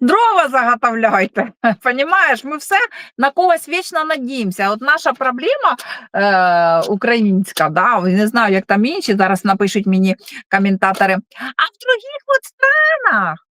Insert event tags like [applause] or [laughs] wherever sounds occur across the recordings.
дрова заготовляйте. [laughs] Понімаєш, ми все на когось вічно надіємося. От наша проблема е, українська, да, не знаю, як там інші, зараз напишуть мені коментатори. А в других от странах,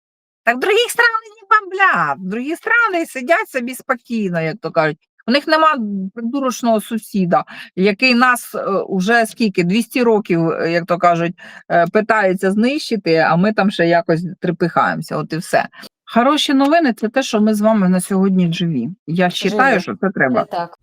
так в других странах не бомблять, в другі страни сидять собі спокійно, як то кажуть. У них нема придурочного сусіда, який нас е, уже скільки 200 років, е, як то кажуть, е, питається знищити, а ми там ще якось трепихаємося. От і все. Хороші новини це те, що ми з вами на сьогодні живі. Я вважаю, що це треба. Так.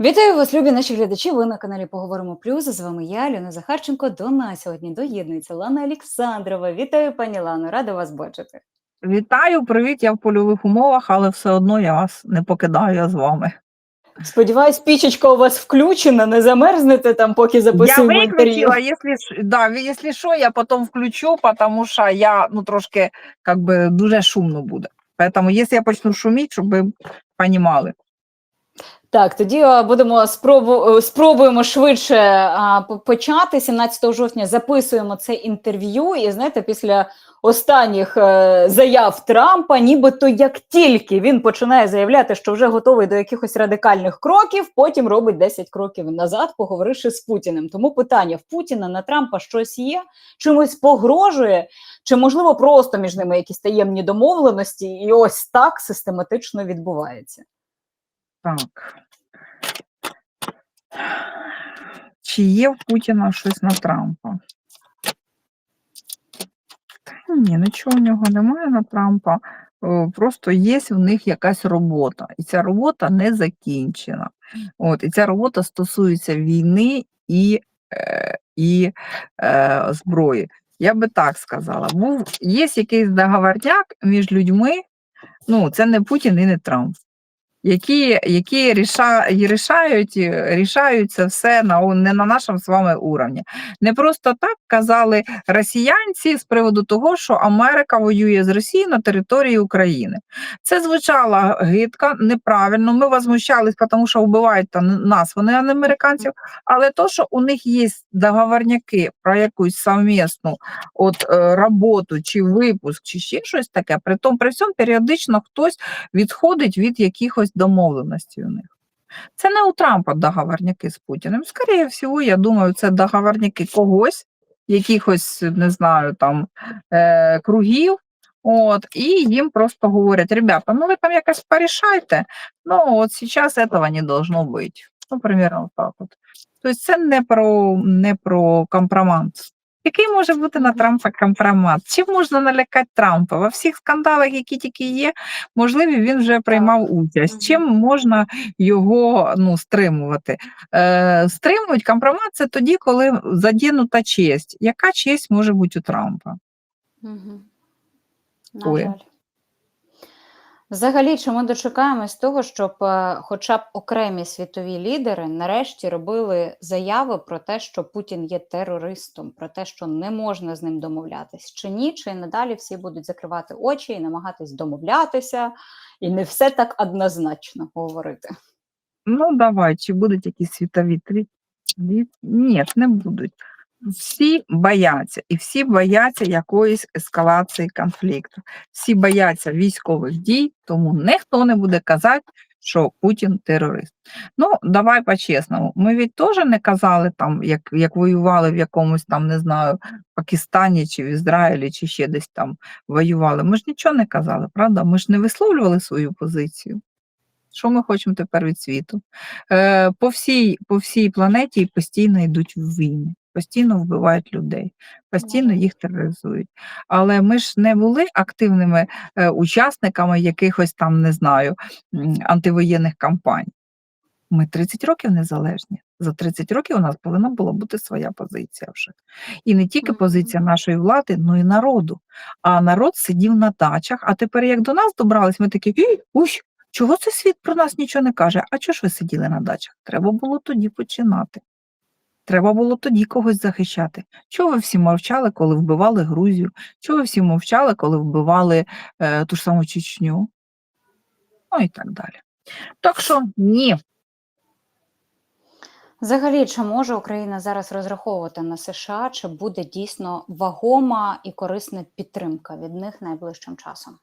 Вітаю вас, любі наші глядачі. Ви на каналі Поговоримо Плюс. З вами я, Ліна Захарченко. До нас сьогодні доєднується Лана Олександрова. Вітаю, пані Лано, рада вас бачити. Вітаю, привіт. Я в польових умовах, але все одно я вас не покидаю я з вами. Сподіваюсь, пічечка у вас включена, не замерзнете там, поки Я записуємо інтерв'ю. выключила, если, ш- да, що, я потом включу, потому що я ну трошки как би дуже шумно буде. Поэтому, если я почну шуміти, щоб ви понімали. Так, тоді будемо спробу, е, спробуємо швидше а, почати. 17 жовтня записуємо це інтерв'ю. І знаєте, після останніх е, заяв Трампа, нібито як тільки він починає заявляти, що вже готовий до якихось радикальних кроків, потім робить 10 кроків назад, поговоривши з Путіним. Тому питання в Путіна на Трампа щось є, чимось погрожує, чи можливо просто між ними якісь таємні домовленості, і ось так систематично відбувається. Так. Чи є в Путіна щось на Трампа? Ні, нічого в нього немає на Трампа. Е, Просто є в них якась робота, і ця робота не закінчена. От, і ця робота стосується війни і, е, і е, зброї. Я би так сказала. Був, є якийсь договорняк між людьми, ну, це не Путін і не Трамп які, які ріша, рішають, е, рішають це все на, не на нашому з вами уровні. Не просто так казали росіянці з приводу того, що Америка воює з Росією на території України. Це звучало гидко, неправильно. Ми возмущались, тому що вбивають там нас, вони а не американців. Але то, що у них є договорняки про якусь совмісну от, е, роботу чи випуск, чи ще щось таке, при тому при всьому періодично хтось відходить від якихось домовленостей у них. Це не у Трампа договорняки з Путіним. Скоріше всього, я думаю, це договорняки когось, якихось, не знаю, там е, кругів. От, і їм просто говорять: ребята, ну ви там якось порішайте, ну от зараз цього не должно бути. Ну, примерно так от. Тобто це не про, не про компромат. Який може бути на Трампа компромат? Чим можна налякати Трампа? Во всіх скандалах, які тільки є, можливі, він вже приймав участь. Чим можна його ну, стримувати? Е, стримують компромат це тоді, коли задінута честь. Яка честь може бути у Трампа? Угу. На жаль. Взагалі, чи ми дочекаємось того, щоб е, хоча б окремі світові лідери нарешті робили заяви про те, що Путін є терористом, про те, що не можна з ним домовлятись, чи ні, чи надалі всі будуть закривати очі і намагатись домовлятися, і не все так однозначно говорити. Ну, давай, чи будуть якісь світові Ні, не будуть. Всі бояться, і всі бояться якоїсь ескалації конфлікту. Всі бояться військових дій, тому ніхто не буде казати, що Путін терорист. Ну, давай по-чесному. Ми від теж не казали, там, як, як воювали в якомусь там, не знаю, Пакистані чи в Ізраїлі, чи ще десь там воювали. Ми ж нічого не казали, правда? Ми ж не висловлювали свою позицію. Що ми хочемо тепер від світу? Е, по, всій, по всій планеті постійно йдуть війни, постійно вбивають людей, постійно їх тероризують. Але ми ж не були активними е, учасниками якихось там, не знаю, антивоєнних кампаній. Ми 30 років незалежні. За 30 років у нас повинна була бути своя позиція вже. І не тільки позиція нашої влади, але й народу. А народ сидів на дачах, а тепер, як до нас добрались, ми такі, «Ій, уй, чого цей світ про нас нічого не каже? А чого ж ви сиділи на дачах? Треба було тоді починати. Треба було тоді когось захищати. Чого ви всі мовчали, коли вбивали Грузію? Чого ви всі мовчали, коли вбивали е, ту ж саму Чечню? Ну і так далі. Так що ні, Взагалі, чи може Україна зараз розраховувати на США, чи буде дійсно вагома і корисна підтримка від них найближчим часом?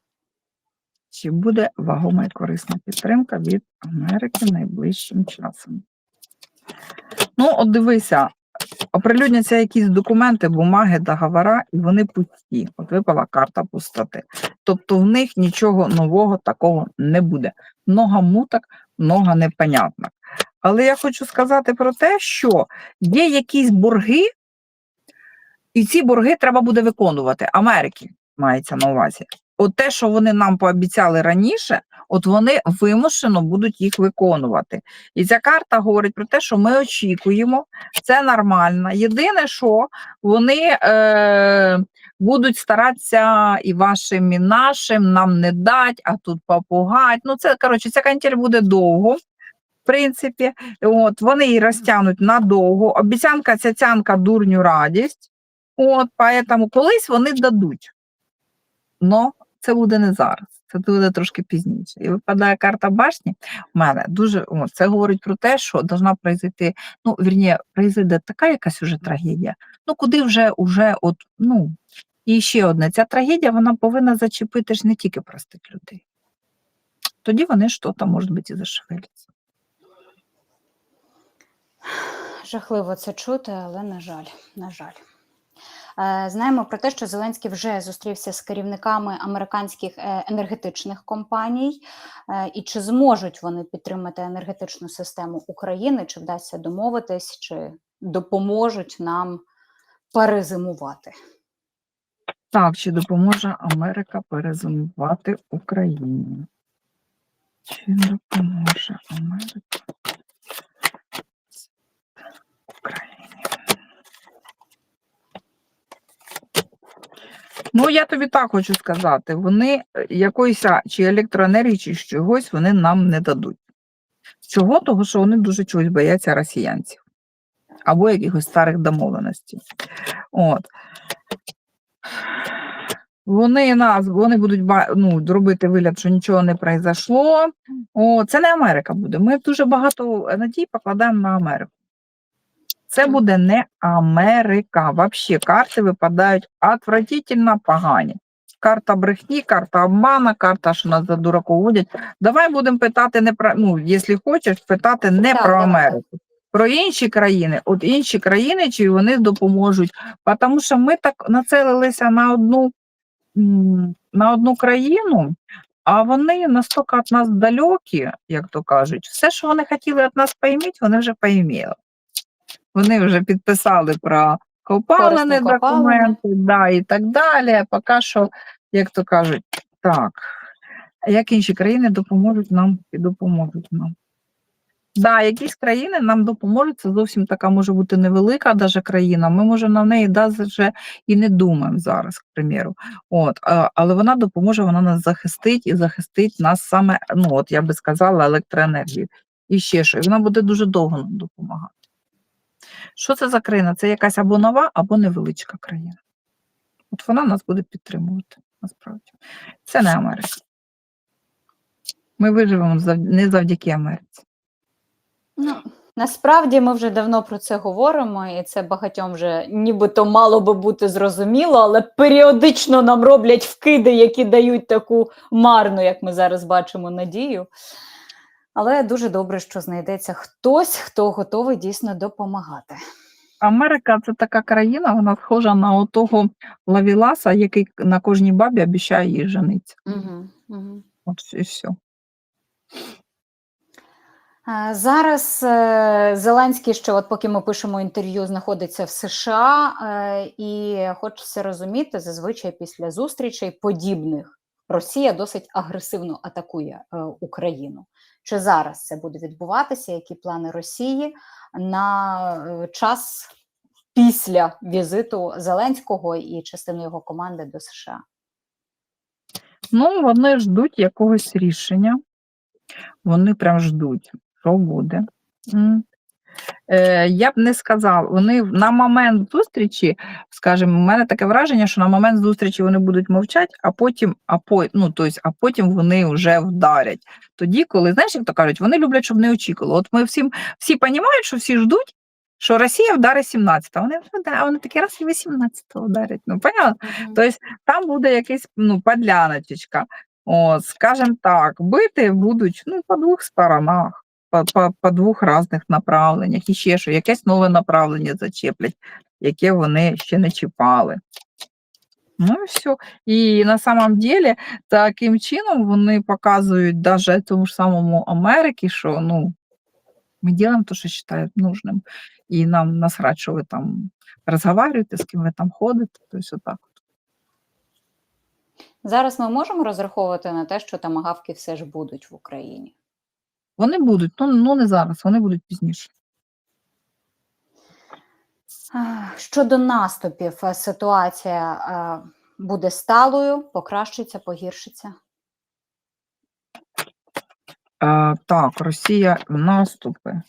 Чи буде вагома і корисна підтримка від Америки найближчим часом? Ну, от дивися, оприлюдняться якісь документи, бумаги, договора, і вони пусті. От випала карта пустоти. Тобто в них нічого нового такого не буде. Много муток, много непонятних. Але я хочу сказати про те, що є якісь борги, і ці борги треба буде виконувати. Америки мається на увазі. От те, що вони нам пообіцяли раніше, от вони вимушено будуть їх виконувати. І ця карта говорить про те, що ми очікуємо, це нормально. Єдине, що вони е, будуть старатися і вашим, і нашим нам не дать, а тут попугать. Ну, це коротше, ця канітель буде довго. В принципі, от вони її розтягнуть надовго. Обіцянка цяцянка дурню радість. От, поэтому колись вони дадуть. Но це буде не зараз, це буде трошки пізніше. І випадає карта башні. У мене дуже це говорить про те, що должна произойти, ну, вірні, произойде така якась уже трагедія. Ну, куди вже уже, от, ну, і ще одне, ця трагедія вона повинна зачепити ж не тільки простих людей. Тоді вони що там, може бути, і зашевеляться. Жахливо це чути, але на жаль, на жаль. Е, Знаємо про те, що Зеленський вже зустрівся з керівниками американських е, енергетичних компаній, Е, і чи зможуть вони підтримати енергетичну систему України, чи вдасться домовитись, чи допоможуть нам перезимувати? Так, чи допоможе Америка перезимувати Україні? Чи допоможе Америка Ну, я тобі так хочу сказати, вони е, якоїсь чи електроенергії, чи чогось вони нам не дадуть. Чого? Того, що вони дуже чогось бояться росіянців або якихось старих домовленостей. От. Вони нас, вони будуть ну, робити вигляд, що нічого не произошло. О, це не Америка буде. Ми дуже багато надій покладаємо на Америку. Це буде не Америка. Взагалі карти випадають отвратительно погані. Карта брехні, карта обмана, карта, що нас за дураку водять. Давай будемо питати не про, ну, якщо хочеш, питати не Так, про. Америку. Про інші країни, от інші країни, чи вони допоможуть. Тому що ми так нацелилися на одну, на одну країну, а вони настільки від нас далекі, як то кажуть, все, що вони хотіли від нас пойміть, вони вже поіміли. Вони вже підписали про копалини документи, да, і так далі. Поки що, як то кажуть, так, як інші країни допоможуть нам і допоможуть нам. Да, якісь країни нам допоможуть, це зовсім така може бути невелика даже країна. Ми може на неї даже і не думаємо зараз, к примеру. От, але вона допоможе, вона нас захистить і захистить нас саме, ну от я би сказала, електроенергію. І ще що, і вона буде дуже довго нам допомагати. Що це за країна? Це якась або нова, або невеличка країна. От вона нас буде підтримувати, насправді. Це не Америка. Ми виживемо не завдяки Америці. Ну, насправді ми вже давно про це говоримо, і це багатьом вже нібито мало би бути зрозуміло, але періодично нам роблять вкиди, які дають таку марну, як ми зараз бачимо, надію. Але дуже добре, що знайдеться хтось, хто готовий дійсно допомагати. Америка це така країна, вона схожа на отого лавіласа, який на кожній бабі обіцяє їй жениться. Угу, угу. От і все. Зараз е, Зеленський, що от поки ми пишемо інтерв'ю, знаходиться в США, е, і хочеться розуміти, зазвичай після зустрічей подібних Росія досить агресивно атакує е, Україну. Чи зараз це буде відбуватися? Які плани Росії на е, час після візиту Зеленського і частини його команди до США? Ну, вони ждуть якогось рішення. Вони прям ждуть, що буде. Е, я б не сказала, вони на момент зустрічі, скажімо, у мене таке враження, що на момент зустрічі вони будуть мовчати, а потім, а по, ну, тобто, а потім вони вже вдарять. Тоді, коли, знаєш, як то кажуть, вони люблять, щоб не очікували. От ми всім, всі розуміють, що всі ждуть, що Росія вдарить 17, а вони, «Ну а вони такі раз і 18 вдарять. Ну, понятно? Тобто там буде якась ну, подляночка. От, скажем так, бити будуть ну, по двох сторонах, по, по, двох різних направленнях, і ще що, якесь нове направлення зачеплять, яке вони ще не чіпали. Ну і все. І на самом деле таким чином вони показують даже тому ж самому Америці, що ну, ми робимо те, що вважають нужним. І нам насрать, що ви там розговорюєте, з ким ви там ходите. Тобто отак. Зараз ми можемо розраховувати на те, що тамагавки все ж будуть в Україні. Вони будуть, ну, ну не зараз, вони будуть пізніше. Щодо наступів, е, ситуація е, буде сталою, покращиться, погіршиться. А, так, Росія наступи.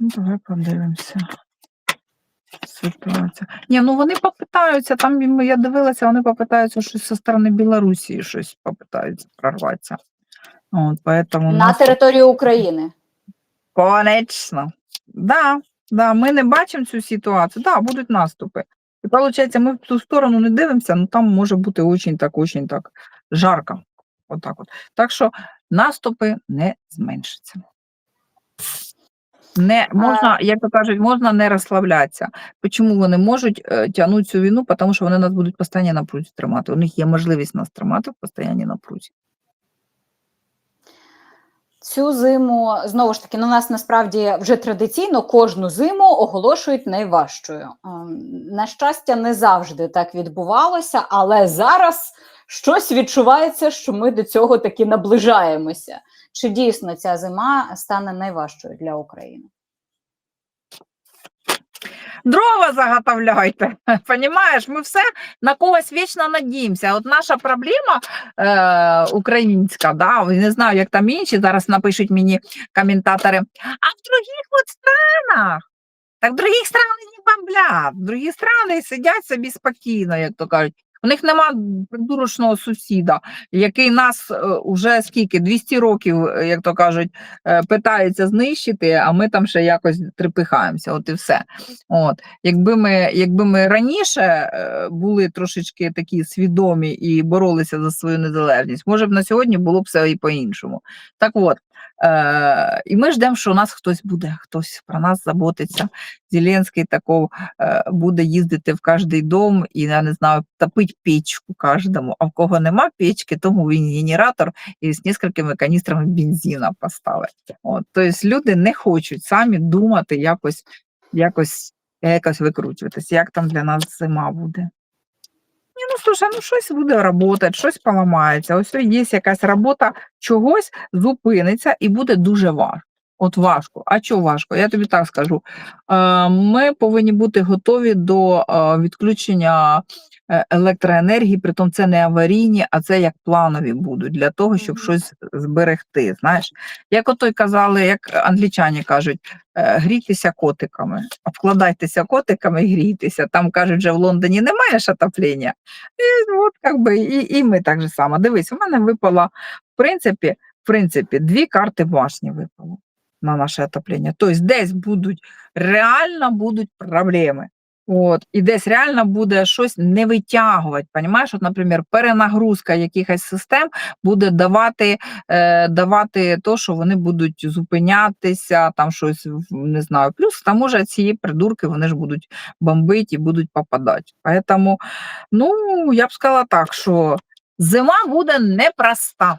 Ну, давай подивимося. Ситуація. Ні, ну вони попитаються, там я дивилася, вони попитаються щось зі сторони Білорусі, щось попитаються прорватися. От, поэтому На наступ- територію України. Конечно. Да, да, ми не бачимо цю ситуацію. Да, будуть наступи. І виходить, ми в ту сторону не дивимося, ну там може бути очень так, очень так жарко. Отак от. Так що наступи не зменшаться. Не можна, як то кажуть, можна не розслаблятися. Чому вони можуть е, тягнути цю війну? Тому що вони нас будуть постійно на прузі тримати. У них є можливість нас тримати в постійній напрузі. Цю зиму знову ж таки, на нас насправді вже традиційно кожну зиму оголошують найважчою. Ем, На щастя, не завжди так відбувалося, але зараз щось відчувається, що ми до цього таки наближаємося. Чи дійсно ця зима стане найважчою для України? Дрова заготовляйте. [laughs] Понимаєш, ми все на когось вічно надіємося. От наша проблема е, українська, да, не знаю, як там інші, зараз напишуть мені коментатори. А в других от странах, так в других странах не бомблять, в другі страни сидять собі спокійно, як то кажуть. У них нема придурочного сусіда, який нас е, уже скільки 200 років, е, як то кажуть, е, питається знищити, а ми там ще якось трепихаємося. От і все. От, якби ми, якби ми раніше були трошечки такі свідомі і боролися за свою незалежність, може б на сьогодні було б все і по-іншому. Так от, е, і ми ждемо, що у нас хтось буде, хтось про нас заботиться. Зеленський такого е, буде їздити в кожний дом і я не знаю, топить печку кожному. А в кого нема печки, тому він генератор і з несколькими каністрами бензина поставить. От, тобто люди не хочуть самі думати якось якось, якось викручуватися, як там для нас зима буде. Слушай, ну щось буде працювати, щось поламається. Ось є якась робота, чогось зупиниться і буде дуже важко. От важко. А чого важко? Я тобі так скажу. Е, Ми повинні бути готові до е, відключення електроенергії, притом це не аварійні, а це як планові будуть для того, щоб щось зберегти. Знаєш, як ото й казали, як англічані кажуть, е, грійтеся котиками, а вкладайтеся котиками і грійтеся. Там кажуть, вже в Лондоні немає ж отоплення. І от как би, і, і ми так же само. Дивись, у мене випало, в принципі, в принципі, дві карти башні випало на наше отоплення. Тобто десь будуть реально будуть проблеми. От, і десь реально буде щось не витягувати. Понімаєш? От, наприклад, перенагрузка якихось систем буде давати, е, давати то, що вони будуть зупинятися, там щось не знаю. Плюс тому ж ці придурки вони ж будуть бомбити і будуть попадати. Поэтому, ну, я б сказала так, що зима буде непроста.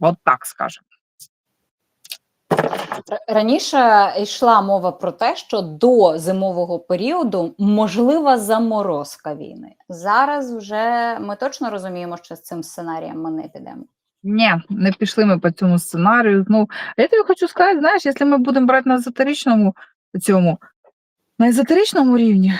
От так скажемо. Раніше йшла мова про те, що до зимового періоду можлива заморозка війни. Зараз вже ми точно розуміємо, що з цим сценарієм ми не підемо. Ні, не пішли ми по цьому сценарію. Ну, я тобі хочу сказати, знаєш, якщо ми будемо брати на езотеричному цьому, на езотеричному рівні,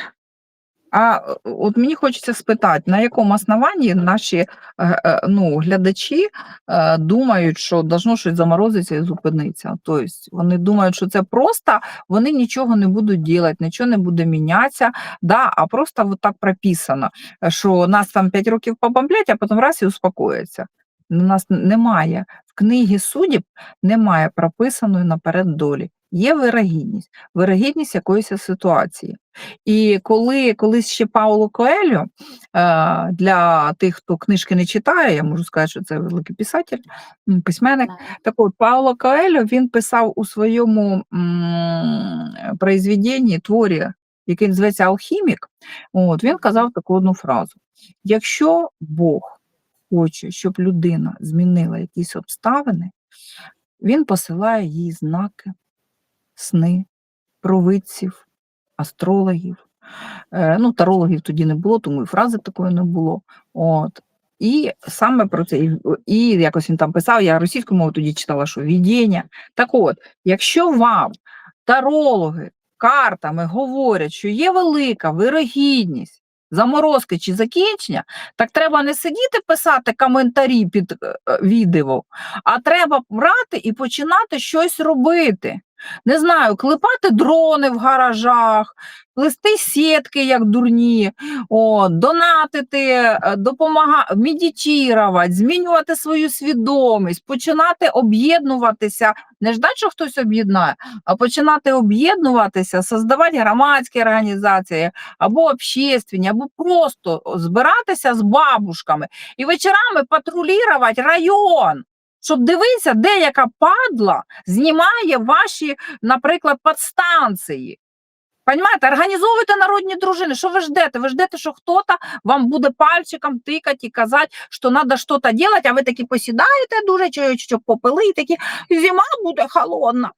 А от мені хочеться спитати, на якому основанні наші е, е, ну, глядачі е, думають, що должно щось заморозитися і зупинитися. Тобто вони думають, що це просто, вони нічого не будуть робити, нічого не буде мінятися, да, а просто от так прописано, що нас там 5 років побомблять, а потім раз і успокоїться. У нас немає в книгі суддів немає прописаної наперед долі. Є вирогідність, вирогідність якоїсь ситуації. І коли колись ще Пауло Коельо, е, для тих, хто книжки не читає, я можу сказати, що це великий писатель, письменник. Так. От, Пауло Коельо, він писав у своєму произведенні, творі, який називається Алхімік, от, він казав таку одну фразу: якщо Бог хоче, щоб людина змінила якісь обставини, він посилає їй знаки, сни, провидців, астрологів. Е, ну, тарологів тоді не було, тому і фрази такої не було. От. І саме про це, і, і якось він там писав, я російською мовою тоді читала, що відіння. Так от, якщо вам тарологи картами говорять, що є велика вирогідність заморозки чи закінчення, так треба не сидіти писати коментарі під е, е, відео, а треба брати і починати щось робити. Не знаю, клепати дрони в гаражах, плести сітки, як дурні, о, донатити, е, допомагати, медитувати, змінювати свою свідомість, починати об'єднуватися, не ждати, що хтось об'єднає, а починати об'єднуватися, создавати громадські організації або общественні, або просто збиратися з бабушками і вечорами патрулювати район. Щоб дивитися, де яка падла знімає ваші, наприклад, подстанції. Понимаєте, організовуйте народні дружини. Що ви ждете? Ви ждете, що хтось вам буде пальчиком тикати і казати, що треба щось робити, а ви такі посідаєте дуже чайочок попили, і такі зима буде холодна,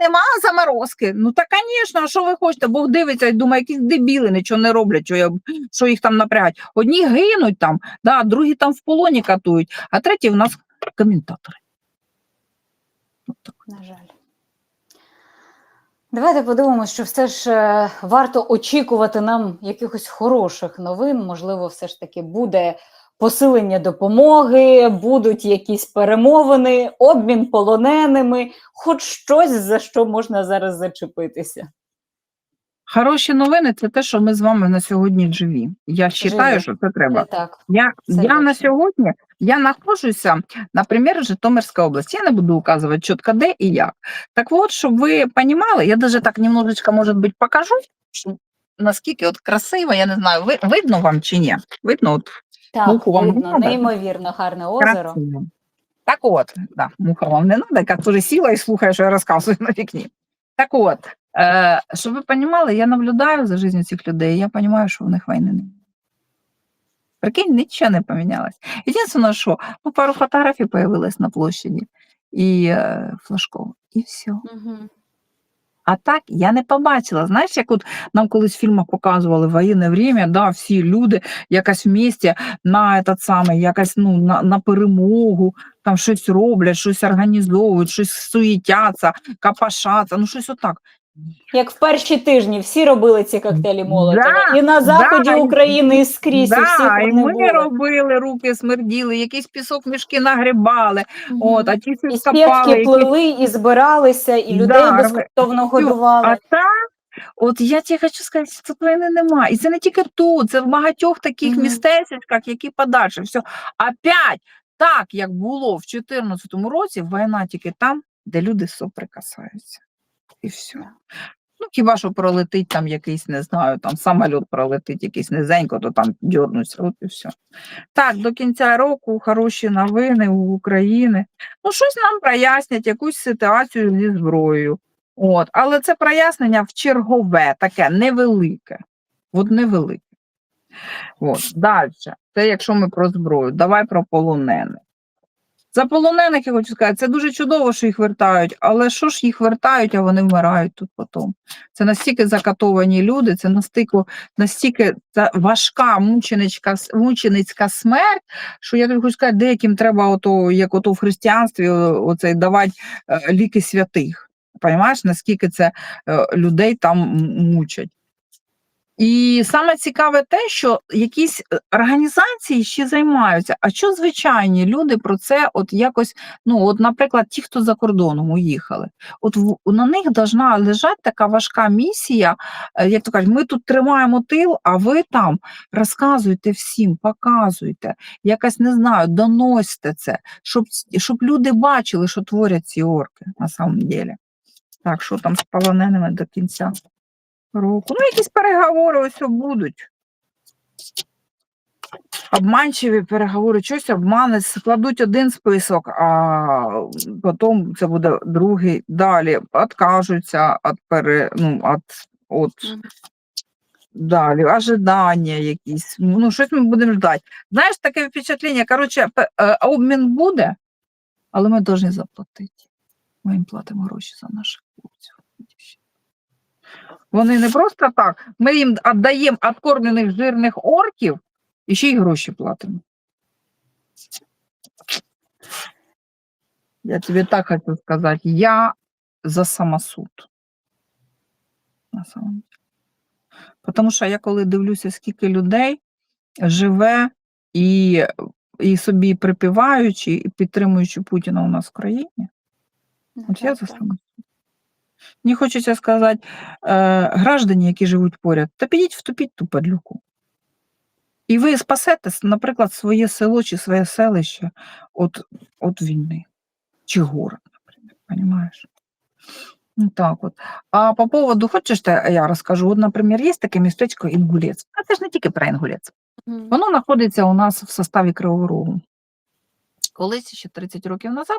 нема заморозки. Ну так, звісно, що ви хочете? Бог дивиться і думає, якісь дебіли нічого не роблять, що, я, що їх там напрягають. Одні гинуть там, да, другі там в полоні катують, а треті в нас коментатори. От так. На жаль. Давайте подивимося, що все ж е, варто очікувати нам якихось хороших новин. Можливо, все ж таки буде посилення допомоги, будуть якісь перемовини, обмін полоненими, хоч щось за що можна зараз зачепитися. Хороші новини це те, що ми з вами на сьогодні живі. Я вважаю, що це треба. Це так. Я, Це я на сьогодні я знаходжуся, наприклад, Житомирська область. Я не буду указувати чітко де і як. Так от, щоб ви розуміли, я даже так немножечко, може бути, покажу, щоб наскільки от красиво, я не знаю, ви, видно вам чи ні? Видно, от Так, Муху вам не видно, надо? неймовірно гарне озеро. красиво. Так от, да, муха вам не треба, яка теж сіла і слухає, що я розказую на вікні. Так от, е, щоб ви розуміли, я наблюдаю за життям цих людей, я розумію, що в них війни немає. Прикинь, нічого не помінялось. Єдине, що ну, пару фотографій появилось на площаді і е, флажков, і все. Угу. А так я не побачила. Знаєш, як от нам колись в фільмах показували воєнне время, да, всі люди якось в місті на этот самий, якось ну, на, на перемогу, там щось роблять, щось організовують, щось суетяться, капашаться, ну щось отак. Як в перші тижні всі робили ці коктейлі Молотова. Да, і на заході да, України, і скрізь, і всіх Да, і ми були. робили, руки смерділи, якийсь пісок мішки нагрібали, Мгм. от, а ті всі І скопали, спєвки які- плили, і збиралися, і людей Да, безкоштовно годували. А так, от я тебе хочу сказати, що війни немає. І це не тільки тут, це в багатьох таких Мгм. містечках, які подальше. Все. Опять, так, як було в 2014 році, війна тільки там, де люди соприкасаються. І все. Ну, хіба що пролетить там якийсь, не знаю, там самоліт пролетить якийсь низенько, то там дьорнуться, от і все. Так, до кінця року хороші новини у України. Ну, щось нам прояснять, якусь ситуацію зі зброєю. От, але це прояснення в чергове, таке невелике. От невелике. От, далі. Це якщо ми про зброю, давай про полонених. За полонених я хочу сказати, це дуже чудово, що їх вертають, але що ж їх вертають, а вони вмирають тут потім. Це настільки закатовані люди, це настільки, настільки важка мученичка, мученицька смерть, що я хочу сказати, деяким треба, ото, як ото в християнстві, оцей давати е, ліки святих. Понимаєш, наскільки це е, людей там мучать. І саме цікаве те, що якісь е, організації ще займаються. А що звичайні люди про це от якось, ну от, наприклад, ті, хто за кордоном уїхали, от на них должна лежати така важка місія, е, як то кажуть, ми тут тримаємо тил, а ви там розказуйте всім, показуйте, якось не знаю, доносьте це, щоб, щоб люди бачили, що творять ці орки на самом деле. Так, що там з полоненими до кінця року? Ну, якісь переговори ось будуть. Обманчиві переговори, щось обмануть, складуть один список, а потім це буде другий. Далі откажуться від пере, ну, от, от далі, ожидання якісь. Ну, щось ми будемо ждати. Знаєш, таке впечатлення, коротше, е, обмін буде, але ми повинні заплатити. Ми їм платимо гроші за наших хлопців. Вони не просто так. Ми їм віддаємо откормлених жирних орків і ще й гроші платимо. Я тобі так хочу сказати, я за самосуд. На самом. Тому що я коли дивлюся, скільки людей живе і, і собі припіваючи, і підтримуючи Путіна у нас в країні, Ну, От я за так. Мені хочеться сказати, е, граждані, які живуть поряд, та підіть втопіть ту падлюку. І ви спасете, наприклад, своє село чи своє селище від, від війни. Чи город, наприклад, понимаешь? Ну, так от. А по поводу, хочеш, те я розкажу? От, наприклад, є таке містечко Інгулець. А це ж не тільки про Інгулець. Воно знаходиться у нас в составі Кривого Рогу. Колись ще 30 років назад,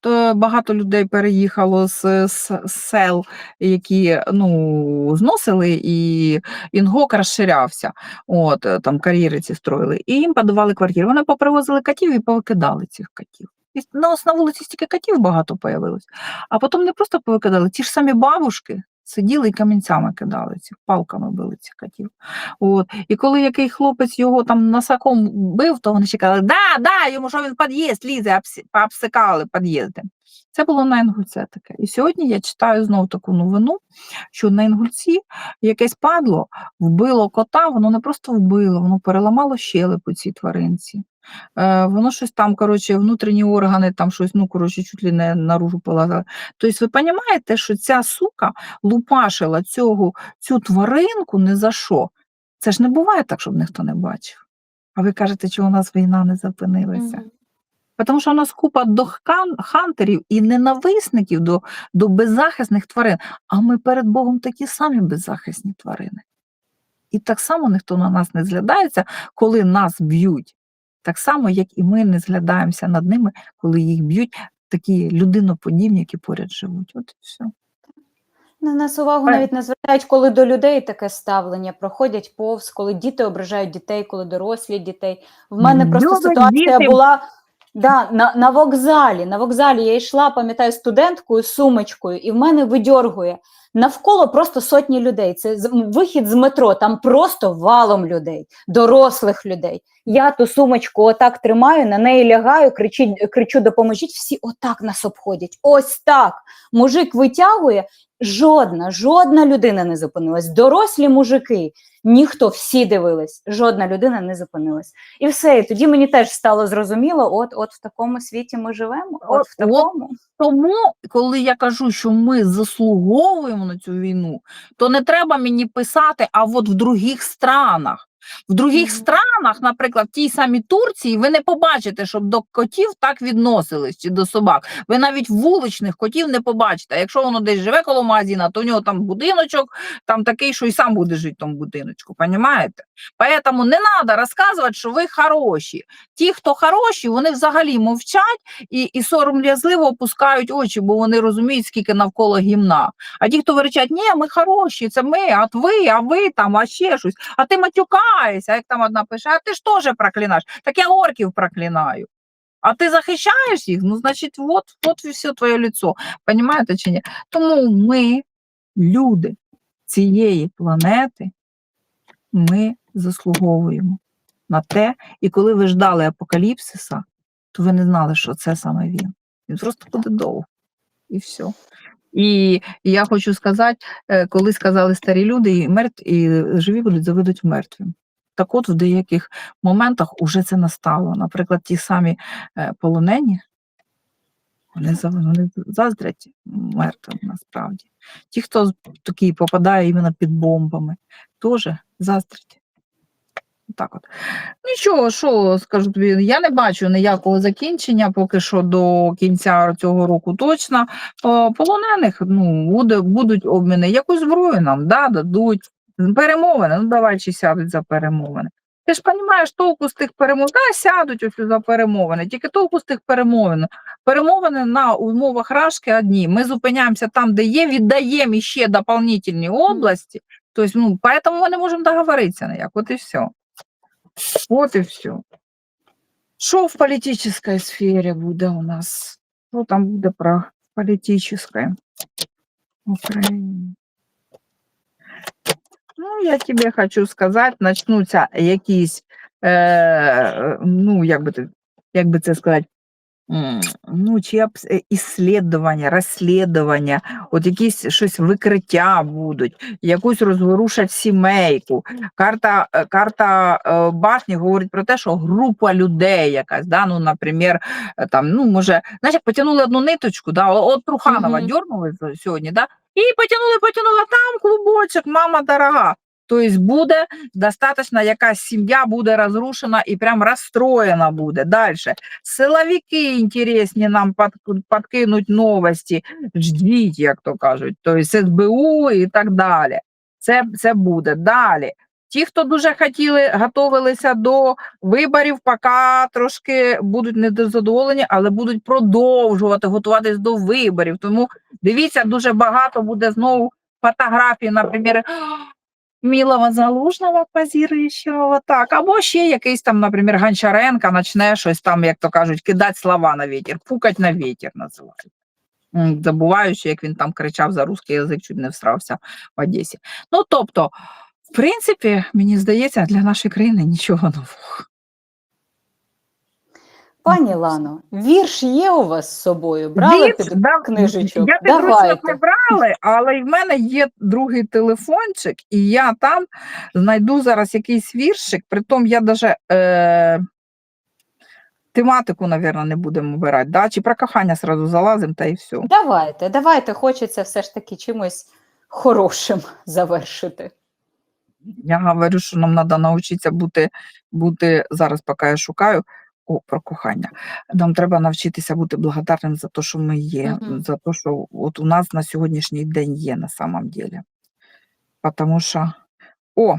то багато людей переїхало з, з, сел, які ну, зносили, і інгок розширявся. От, е, там кар'єри ці строїли, і їм подавали квартири. Вони попривозили котів і повикидали цих котів. І на, на вулиці стільки котів багато появилось. А потім не просто повикидали, ті ж самі бабушки сиділи і камінцями кидали цих, палками били цих котів. От. І коли який хлопець його там носаком бив, то вони ще казали, да, да, йому що він під'їзд лізе, пообсикали під'їзди. Це було на Інгульце таке. І сьогодні я читаю знову таку новину, що на Інгульці якесь падло вбило кота, воно не просто вбило, воно переламало щелепу цій тваринці. Е, воно щось там, коротше, внутрішні органи, там щось, ну, коротше, чуть ли не наружу полазили. Тобто, ви розумієте, що ця сука лупашила цього, цю тваринку не за що. Це ж не буває так, щоб ніхто не бачив. А ви кажете, що у нас війна не зупинилася. Мгм. Тому що у нас купа дохкан, хантерів і ненависників до, до беззахисних тварин. А ми перед Богом такі самі беззахисні тварини. І так само ніхто на нас не зглядається, коли нас б'ють. Так само, як і ми не зглядаємося над ними, коли їх б'ють такі людиноподібні, які поряд живуть. От і все. На нас увагу навіть не звертають, коли до людей таке ставлення проходять повз, коли діти ображають дітей, коли дорослі дітей. В мене просто Люблять ситуація діти. була да, на, на вокзалі. На вокзалі я йшла, пам'ятаю, студенткою, сумочкою, і в мене видьоргує. Навколо просто сотні людей. Це вихід з метро, там просто валом людей, дорослих людей. Я ту сумочку отак тримаю, на неї лягаю, кричить, кричу: допоможіть. Всі отак нас обходять. Ось так. Мужик витягує, жодна, жодна людина не зупинилась. Дорослі мужики, ніхто, всі дивились, жодна людина не зупинилась. І все. І тоді мені теж стало зрозуміло, от, от в такому світі ми живемо. От, От- в такому. Тому, коли я кажу, що ми заслуговуємо на цю війну, то не треба мені писати, а от в других странах. В других странах, наприклад, в тій самій Турції, ви не побачите, щоб до котів так відносились чи до собак. Ви навіть вуличних котів не побачите. А якщо воно десь живе коло магазина, то в нього там будиночок, там такий, що і сам буде жити в тому будиночку. Понімаєте? Поэтому не треба розказувати, що ви хороші. Ті, хто хороші, вони взагалі мовчать і, і сором'язливо опускають очі, бо вони розуміють, скільки навколо гімна. А ті, хто верчать, ні, ми хороші, це ми, а ви, а ви там, а ще щось, а ти матюкаєшся, як там одна пише, а ти ж теж проклинаєш. Так я орків проклинаю. А ти захищаєш їх, ну, значить, от, от і все твоє лицо. Понімаєте чи ні? Тому ми, люди цієї планети, ми заслуговуємо на те, і коли ви ждали апокаліпсиса, то ви не знали, що це саме він. Він просто буде довго. І все. І я хочу сказати, е, коли сказали старі люди, і мертв, і живі будуть завидуть мертвим. Так от в деяких моментах уже це настало. Наприклад, ті самі е, полонені, вони, вони заздрять мертвим насправді. Ті, хто такий попадає іменно під бомбами, теж заздрять. Так от. Нічого, що скажу тобі, я не бачу ніякого закінчення поки що до кінця цього року точно. Полонених ну, буде, будуть обміни. Якусь зброю нам да, дадуть. Перемовини, ну давай чи сядуть за перемовини. Ти ж розумієш, толку з тих перемовин, да, сядуть ось за перемовини, тільки толку з тих перемовин. Перемовини на умовах Рашки одні. Ми зупиняємося там, де є, віддаємо іще дополнительні області. Тобто, ну, поэтому ми не можемо договоритися ніяк. От і все. От і все. Що в політичній сфері буде у нас? Що там буде про політичне Україні? Ну, я тебе хочу сказати, почнуться якісь, е, ну, як би, ти- як би це сказати, м, ну, чи е, іслідування, розслідування, от якісь щось викриття будуть, якусь розворушать сімейку. Карта, е, карта е, башні говорить про те, що група людей якась, да, ну, наприклад, там, ну, може, знаєш, як потягнули одну ниточку, да, от Труханова Мгм. дьорнули сьогодні, да, і потягнули, потягнули, там клубочок, мама дорога. Тобто буде достаточно, якась сім'я буде розрушена і прям розстроєна буде. Далі. Силовики інтересні нам подкинуть новості, ждіть, як то кажуть, тобто СБУ і так далі. Це, це буде. Далі. Ті, хто дуже хотіли, готувалися до виборів, поки трошки будуть недозадоволені, але будуть продовжувати готуватись до виборів. Тому дивіться, дуже багато буде знову фотографій, наприклад, Мілова Залужного позіруючого, так, або ще якийсь там, наприклад, Гончаренка почне щось там, як то кажуть, кидати слова на вітер, пукать на вітер називають. Забуваючи, як він там кричав за русський язик, чуть не всрався в Одесі. Ну, тобто, в принципі, мені здається, для нашої країни нічого нового. Пані Лано, вірш є у вас з собою? Брали Вірш, під да, книжечок? Я підручник не брали, але в мене є другий телефончик, і я там знайду зараз якийсь віршик, притом я даже е, тематику, мабуть, не будемо обирати, да? чи про кохання сразу залазимо, та і все. Давайте, давайте, хочеться все ж таки чимось хорошим [laughs] завершити. Я говорю, що нам треба навчитися бути, бути зараз, поки я шукаю. О, про кохання. Нам треба навчитися бути благодарним за те, що ми є, Мгм. за те, що от у нас на сьогоднішній день є на самом деле. Потому що, о,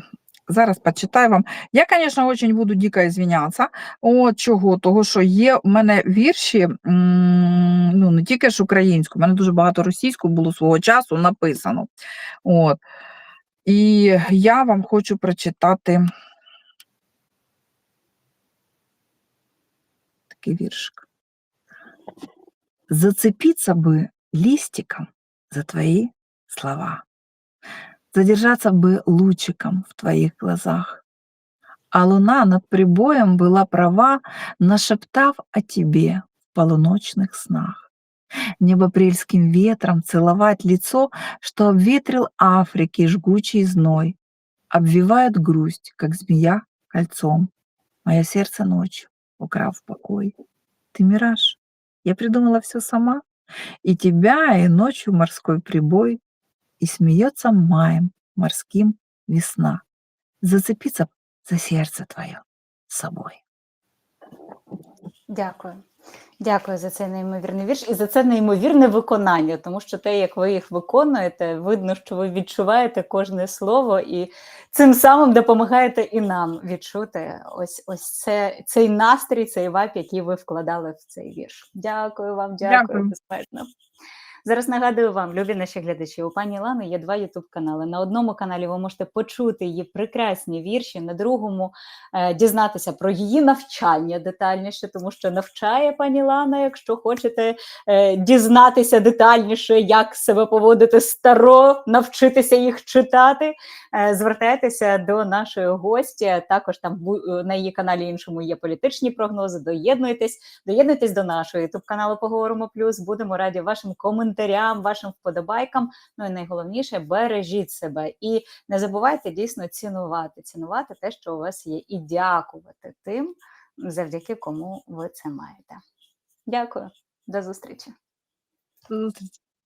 зараз почитаю вам. Я, звісно, дуже буду дико извинятися. От чого? Того, що є в мене вірші, м, ну не тільки ж українською, в мене дуже багато російською було свого часу написано. От. І я вам хочу прочитати такий віршик. Зацепиться бы листиком за твои слова, задержаться бы лучиком в твоих глазах. А луна над прибоем была права, нашептав о тебе в полуночных снах. Небо апрельским ветром целовать лицо, что обветрил Африки жгучий зной, обвивает грусть, как змея кольцом. Мое сердце ночью, украв покой. Ты мираж, я придумала все сама, и тебя, и ночью морской прибой, и смеется маем морским весна. Зацепиться за сердце твое собой. Дякую. Дякую за цей неймовірний вірш і за це неймовірне виконання, тому що те, як ви їх виконуєте, видно, що ви відчуваєте кожне слово і цим самим допомагаєте і нам відчути ось ось це, цей настрій, цей вап, який ви вкладали в цей вірш. Дякую вам, дякую, Дякую. Зараз нагадую вам, любі наші глядачі, у пані Лани є два ютуб канали. На одному каналі ви можете почути її прекрасні вірші, на другому е, дізнатися про її навчання детальніше, тому що навчає пані Лана, якщо хочете е, дізнатися детальніше, як себе поводити старо, навчитися їх читати. Е, Звертайтеся до нашої гості. Також там е, на її каналі іншому є політичні прогнози. Доєднуйтесь, доєднуйтесь до нашого ютуб каналу Поговоримо Плюс. Будемо раді вашим коментарям, вашим вподобайкам. Ну і найголовніше бережіть себе і не забувайте дійсно цінувати, цінувати те, що у вас є, і дякувати тим, завдяки кому ви це маєте. Дякую, до зустрічі. До зустрічі.